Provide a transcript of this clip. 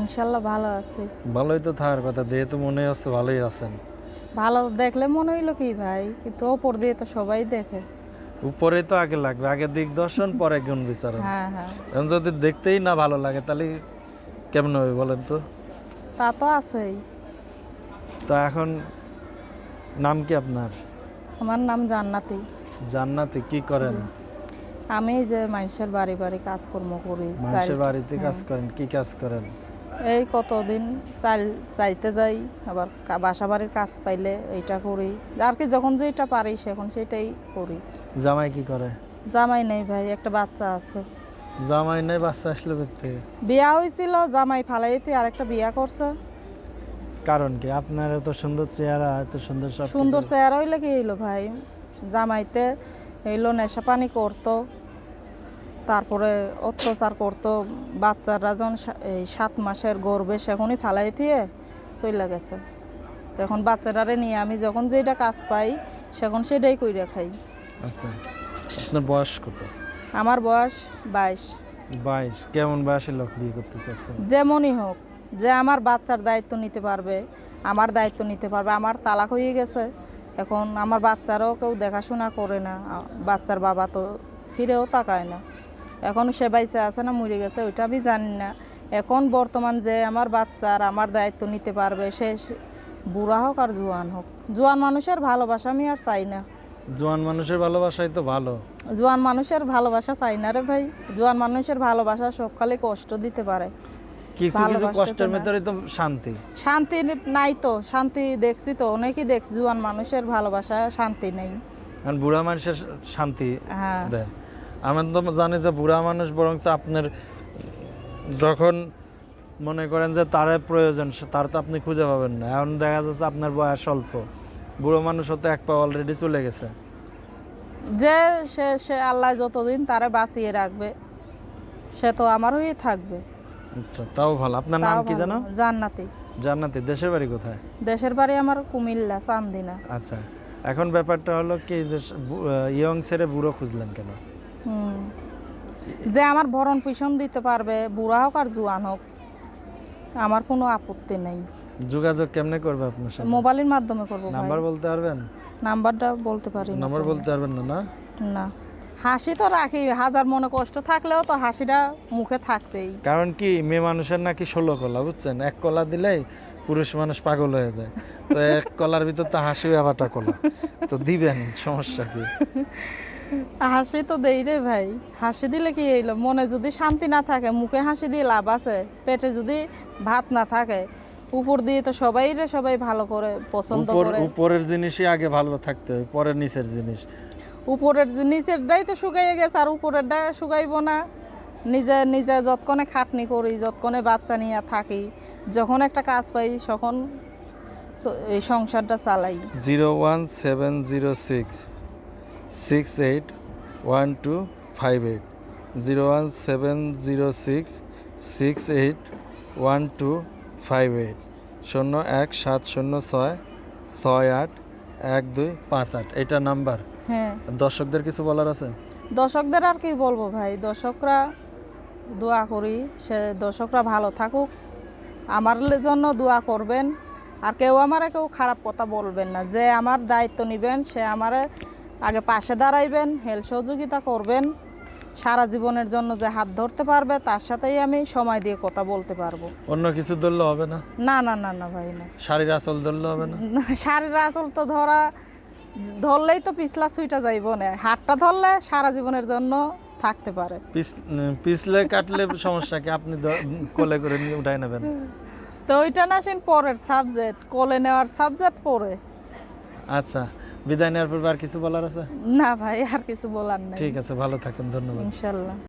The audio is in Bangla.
ইনশাল্লাহ ভালো আছি। ভালোই তো থাকার কথা দিয়ে তো মনে হচ্ছে ভালোই আছেন। ভালো দেখলে মনে হইল কি ভাই? কিন্তু ওপর দিয়ে তো সবাই দেখে। উপরে তো আগে লাগবে আগে দিক দর্শন পরে গুণ বিচারণ। হ্যাঁ হ্যাঁ। এখন যদি দেখতেই না ভালো লাগে তাহলে কেমন হবে বলেন তো? তা তো আছেই। তো এখন নাম কি আপনার? আমার নাম জান্নাতি। জান্নাতে কি করেন? আমি যে মানুষের বাড়ি বাড়ি কাজকর্ম করি মানুষের বাড়িতে কাজ করেন কি কাজ করেন? এই কতদিন চাল চাইতে যাই আবার কা- বাসা বাড়ির কাজ পাইলে এইটা করি। আর কি যখন যেটা পারি সেখন সেটাই করি। জামাই কি করে? জামাই নেই ভাই একটা বাচ্চা আছে। জামাই নেই বাচ্চা আসলো করতে বিয়া হয়েছিল জামাই ফালাইতে আর একটা বিয়া করছে। কারণ কি? আপনার এত সুন্দর চেহারা এত সুন্দর সব সুন্দর চেহারা হইলে কি হইল ভাই? জামাইতে হইল নেশা পানি করতো। তারপরে অত্যাচার করতো বাচ্চারা যখন এই সাত মাসের গর্বে সেখনই ফালাই দিয়ে চলে গেছে। তো এখন বাচ্চারারে নিয়ে আমি যখন যেটা কাজ পাই সেখন সেটাই কইরা খাই। আচ্ছা আপনার বয়স কত? আমার বয়স বাইশ। বাইশ কেমন বয়সের লোক বিয়ে করতে চাচ্ছেন? যেমনই হোক যে আমার বাচ্চার দায়িত্ব নিতে পারবে আমার দায়িত্ব নিতে পারবে আমার তালাক হয়ে গেছে। এখন আমার বাচ্চারাও কেউ দেখাশোনা করে না বাচ্চার বাবা তো ফিরেও তাকায় না। এখন সে বাইসে আছে না মরে গেছে ওইটা আমি জানি না। এখন বর্তমান যে আমার বাচ্চার আমার দায়িত্ব নিতে পারবে সে বুড়া হোক আর জোয়ান হোক। জোয়ান মানুষের ভালোবাসা আমি আর চাই না। জোয়ান মানুষের ভালোবাসাই তো ভালো। জোয়ান মানুষের ভালোবাসা চাই না রে ভাই। জোয়ান মানুষের ভালোবাসা সব খালি কষ্ট দিতে পারে। কষ্টের ভিতরে তো শান্তি। শান্তি নাই তো শান্তি দেখছি তো অনেকই দেখছি জুয়ান মানুষের ভালোবাসা শান্তি নেই। বুড়া মানুষের শান্তি হ্যাঁ। আমি তো জানি যে বুড়া মানুষ বরং আপনার যখন মনে করেন যে তার প্রয়োজন সে- তার তো আপনি খুঁজে পাবেন না। এখন দেখা যাচ্ছে আপনার বয়স অল্প। বুড়ো মানুষ হতে এক পা অলরেডি চলে গেছে। যে সে সে আল্লাহ যতদিন তারে বাঁচিয়ে রাখবে সে তো আমার হয়ে থাকবে। আচ্ছা তাও ভালো। আপনার নাম কি। জানো? জান্নাতি। জান্নাতি। দেশের বাড়ি কোথায়? দেশের বাড়ি আমার কুমিল্লা চান্দিনা। আচ্ছা। এখন ব্যাপারটা হলো কি যে ইয়ং ছেড়ে বুড়ো খুঁজলেন কেন। যে আমার ভরণ পোষণ দিতে পারবে বুড়া হোক আর জুয়ান হোক আমার কোনো আপত্তি নেই। যোগাযোগ কেমনে করবে আপনার সাথে? মোবাইলের মাধ্যমে করব নাম্বার বলতে পারবেন? নাম্বারটা বলতে পারি নাম্বার বলতে পারবেন না না? না। হাসি তো রাখি হাজার মনে কষ্ট থাকলেও তো হাসিটা মুখে থাকবেই। কারণ কি মেয়ে মানুষের নাকি ষোলো কলা বুঝছেন? এক কলা দিলেই পুরুষ মানুষ পাগল হয়ে যায়। তো এক কলার ভিতর তো হাসি ব্যাপারটা কলা। তো দিবেন সমস্যা কি? হাসি তো দেই রে ভাই। হাসি দিলে কি হইল? মনে যদি শান্তি না থাকে মুখে হাসি দিয়ে লাভ আছে পেটে যদি ভাত না থাকে উপর দিয়ে তো সবাই রে সবাই ভালো করে পছন্দ করে। উপরের জিনিসই আগে ভালো থাকতে হয় পরের নিচের জিনিস। উপরের নিচেরটাই তো শুকাইয়ে গেছে আর উপরেরটা শুকাইবো না। নিজে নিজে যতক্ষণে খাটনি করি যতক্ষণে বাচ্চা নিয়ে থাকি যখন একটা কাজ পাই তখন এই সংসারটা চালাই। Zero one seven zero six. Six eight one two five eight zero one seven zero six six eight one two five eight শূন্য এক সাত শূন্য ছয় ছয় আট এক দুই পাঁচ আট এটা নাম্বার হ্যাঁ। দর্শকদের কিছু বলার আছে? দর্শকদের আর কি বলব ভাই দর্শকরা দোয়া করি সে দর্শকরা ভালো থাকুক আমার জন্য দোয়া করবেন আর কেউ আমারে কেউ খারাপ কথা বলবেন না যে আমার দায়িত্ব নেবেন সে আমারে আগে পাশে দাঁড়াইবেন হেল্প সহযোগিতা করবেন সারা জীবনের জন্য যে হাত ধরতে পারবে তার সাথেই আমি সময় দিয়ে কথা বলতে পারব। অন্য কিছু ধরলে হবে না? না না না না ভাই না। শাড়ির আঁচল ধরলে হবে না? শাড়ির আঁচল তো ধরা ধরলেই তো পিছলা সুইটা যাইব না। হাতটা ধরলে সারা জীবনের জন্য থাকতে পারে। পিছ পিছলে কাটলে সমস্যা কি? আপনি কোলে করে নিয়ে উঠাই নেবেন। তো ওইটা না সেন পরের সাবজেক্ট কোলে নেওয়ার সাবজেক্ট পড়ে আচ্ছা। বিদায় নেওয়ার পর আর কিছু বলার আছে? না ভাই আর কিছু বলার নাই। ঠিক আছে ভালো থাকেন ধন্যবাদ। ইনশাল্লাহ।